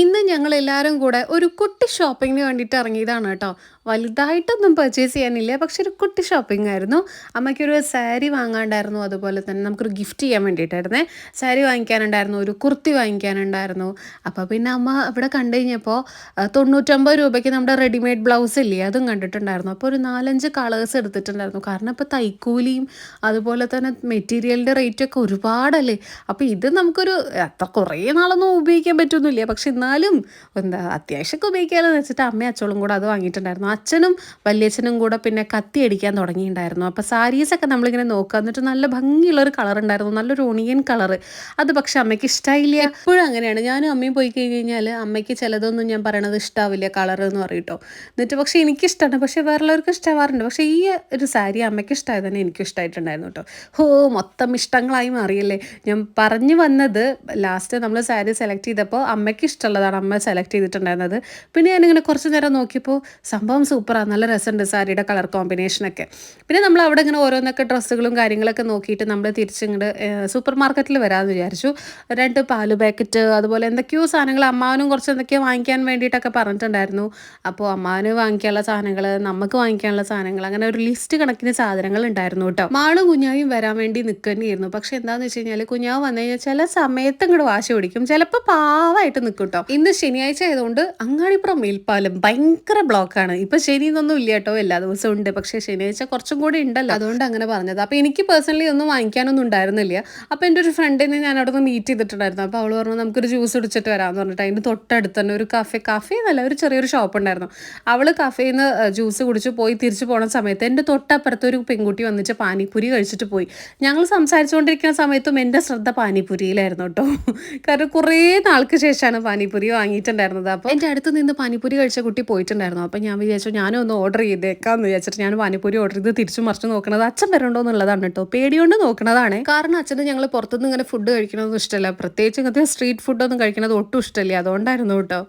ഇന്ന് ഞങ്ങൾ എല്ലാവരും കൂടെ ഒരു കുട്ടി ഷോപ്പിങ്ങിന് വേണ്ടിയിട്ട് ഇറങ്ങിയതാണ് കേട്ടോ. വലുതായിട്ടൊന്നും പർച്ചേസ് ചെയ്യാനില്ല പക്ഷെ ഒരു കുട്ടി ഷോപ്പിംഗ് ആയിരുന്നു. അമ്മയ്ക്കൊരു സാരി വാങ്ങാണ്ടായിരുന്നു അതുപോലെ തന്നെ നമുക്കൊരു ഗിഫ്റ്റ് ചെയ്യാൻ വേണ്ടിയിട്ടായിരുന്നേ. സാരി വാങ്ങിക്കാനുണ്ടായിരുന്നു ഒരു കുർത്തി വാങ്ങിക്കാനുണ്ടായിരുന്നു. അപ്പോൾ പിന്നെ അമ്മ ഇവിടെ കണ്ടു കഴിഞ്ഞപ്പോൾ തൊണ്ണൂറ്റൊമ്പത് രൂപയ്ക്ക് നമ്മുടെ റെഡിമെയ്ഡ് ബ്ലൗസ് ഇല്ലേ അതും കണ്ടിട്ടുണ്ടായിരുന്നു. അപ്പോൾ ഒരു നാലഞ്ച് കളേഴ്സ് എടുത്തിട്ടുണ്ടായിരുന്നു. കാരണം ഇപ്പോൾ തൈക്കൂലിയും അതുപോലെ തന്നെ മെറ്റീരിയലിന്റെ റേറ്റൊക്കെ ഒരുപാടല്ലേ. അപ്പോൾ ഇത് നമുക്കൊരു അത്ര കുറേ നാളൊന്നും ഉപയോഗിക്കാൻ പറ്റുന്നില്ല പക്ഷെ എന്നാലും എന്താ അത്യാവശ്യമൊക്കെ ഉപയോഗിക്കാമെന്ന് വെച്ചിട്ട് അമ്മയും അച്ചോളും കൂടെ അത് വാങ്ങിയിട്ടുണ്ടായിരുന്നു. അച്ഛനും വല്യച്ഛനും കൂടെ പിന്നെ കത്തി അടിക്കാൻ തുടങ്ങിയിട്ടുണ്ടായിരുന്നു. അപ്പോൾ സാരീസൊക്കെ നമ്മളിങ്ങനെ നോക്കുക. എന്നിട്ട് നല്ല ഭംഗിയുള്ളൊരു കളർ ഉണ്ടായിരുന്നു. നല്ലൊരു ഓണിയൻ കളർ അത് പക്ഷെ അമ്മയ്ക്ക് ഇഷ്ടമായില്ല എപ്പോഴും അങ്ങനെയാണ്. ഞാനും അമ്മയും പോയി കഴിഞ്ഞ് കഴിഞ്ഞാൽ അമ്മയ്ക്ക് ചിലതൊന്നും ഞാൻ പറയണത് ഇഷ്ടാവില്ല കളർ എന്ന് പറയട്ടോ. എന്നിട്ട് പക്ഷേ എനിക്കിഷ്ടമാണ് പക്ഷേ വേറെയുള്ളവർക്ക് ഇഷ്ടമാവാറുണ്ട് പക്ഷേ ഈ ഒരു സാരി അമ്മയ്ക്ക് ഇഷ്ടമായത് തന്നെ എനിക്കും ഇഷ്ടമായിട്ടുണ്ടായിരുന്നു കേട്ടോ. ഹോ മൊത്തം ഇഷ്ടങ്ങളായി മാറിയല്ലേ. ഞാൻ പറഞ്ഞു വന്നത് ലാസ്റ്റ് നമ്മൾ സാരി സെലക്ട് ചെയ്തപ്പോൾ അമ്മയ്ക്ക് ഇഷ്ടമുള്ളതാണ് അമ്മ സെലക്ട് ചെയ്തിട്ടുണ്ടായിരുന്നത്. പിന്നെ ഞാനിങ്ങനെ കുറച്ച് നേരം നോക്കിയപ്പോൾ സംഭവം സൂപ്പറാണ് നല്ല രസമുണ്ട് സാരിയുടെ കളർ കോമ്പിനേഷനൊക്കെ പിന്നെ നമ്മൾ അവിടെ ഇങ്ങനെ ഓരോന്നൊക്കെ ഡ്രസ്സുകളും കാര്യങ്ങളൊക്കെ നോക്കിയിട്ട് നമ്മൾ തിരിച്ചിങ്ങോട്ട് സൂപ്പർ മാർക്കറ്റിൽ വരാമെന്ന് വിചാരിച്ചു. രണ്ട് പാൽ പാക്കറ്റ് അതുപോലെ എന്തൊക്കെയോ സാധനങ്ങൾ അമ്മാവനും കുറച്ച് എന്തൊക്കെയോ വാങ്ങിക്കാൻ വേണ്ടിയിട്ടൊക്കെ പറഞ്ഞിട്ടുണ്ടായിരുന്നു. അപ്പോൾ അമ്മാവന് വാങ്ങിക്കാനുള്ള സാധനങ്ങൾ നമുക്ക് വാങ്ങിക്കാനുള്ള സാധനങ്ങൾ അങ്ങനെ ഒരു ലിസ്റ്റ് കണക്കിന് സാധനങ്ങൾ ഉണ്ടായിരുന്നു കേട്ടോ. മാളും കുഞ്ഞാവും വരാൻ വേണ്ടി നിൽക്കേണ്ടിയിരുന്നു പക്ഷെ എന്താണെന്ന് വെച്ച് കഴിഞ്ഞാൽ കുഞ്ഞാവ് വന്നു കഴിഞ്ഞാൽ ചില സമയത്ത് ഇങ്ങോട്ട് വാശി പിടിക്കും. ചിലപ്പോൾ പാവമായിട്ട് നിൽക്കും കേട്ടോ. ഇന്ന് ശനിയാഴ്ച ആയതുകൊണ്ട് അങ്ങാടിപ്പുറം മേൽപ്പാലം ഭയങ്കര ബ്ലോക്കാണ്. ഇപ്പൊ ശനി എന്നൊന്നും ഇല്ല കേട്ടോ എല്ലാ ദിവസവും ഉണ്ട്. പക്ഷെ ശനിയാഴ്ച കുറച്ചും കൂടി ഉണ്ടല്ലോ. അതുകൊണ്ട് അങ്ങനെ പറഞ്ഞത്. അപ്പൊ എനിക്ക് പേഴ്സണലി ഒന്നും വാങ്ങിക്കാനൊന്നും ഉണ്ടായിരുന്നില്ല. അപ്പൊ എന്റെ ഒരു ഫ്രണ്ടിനെ ഞാൻ അവിടെ നിന്ന് മീറ്റ് ചെയ്തിട്ടുണ്ടായിരുന്നു. അപ്പൊ അവൾ പറഞ്ഞു നമുക്കൊരു ജ്യൂസ് കുടിച്ചിട്ട് വരാമെന്ന് പറഞ്ഞിട്ട് അതിന്റെ തൊട്ടടുത്ത് തന്നെ ഒരു കഫേ കഫേ എന്നല്ല ഒരു ചെറിയൊരു ഷോപ്പ് ഉണ്ടായിരുന്നു. അവൾ കഫേയിൽ നിന്ന് ജ്യൂസ് കുടിച്ച് പോയി തിരിച്ചു പോണ സമയത്ത് എന്റെ തൊട്ടപ്പുറത്ത് ഒരു പെൺകുട്ടി വന്നിട്ട് പാനിപ്പൂരി കഴിച്ചിട്ട് പോയി. ഞങ്ങൾ സംസാരിച്ചുകൊണ്ടിരിക്കുന്ന സമയത്തും എന്റെ ശ്രദ്ധ പാനിപ്പൂരിയിലായിരുന്നു കേട്ടോ. കാരണം കുറേ നാൾക്ക് ശേഷമാണ് പാനിപ്പൂരി വാങ്ങിയിട്ടുണ്ടായിരുന്നത്. അപ്പോൾ എന്റെ അടുത്ത് നിന്ന് പാനിപ്പൂരി കഴിച്ച കുട്ടി പോയിട്ടുണ്ടായിരുന്നു. അപ്പോൾ ഞാൻ വിചാരിച്ചു ഞാനും ഒന്ന് ഓർഡർ ചെയ്തേക്കാന്ന് വിചാരിച്ചിട്ട് ഞാൻ പാനിപ്പൂരി ഓർഡർ ചെയ്ത് തിരിച്ചു മറിച്ച് നോക്കുന്നത് അച്ഛൻ വരണ്ടോ എന്നുള്ളതാണ് കേട്ടോ പേടിയോണ്ട് നോക്കണതാണ്. കാരണം അച്ഛന് ഞങ്ങൾ പുറത്തുനിന്ന് ഇങ്ങനെ ഫുഡ് കഴിക്കണമെന്ന് ഇഷ്ടമല്ല പ്രത്യേകിച്ച് ഇങ്ങനത്തെ സ്ട്രീറ്റ് ഫുഡൊന്നും കഴിക്കണത് ഒട്ടും ഇഷ്ടമല്ല അതുകൊണ്ടായിരുന്നു കേട്ടോ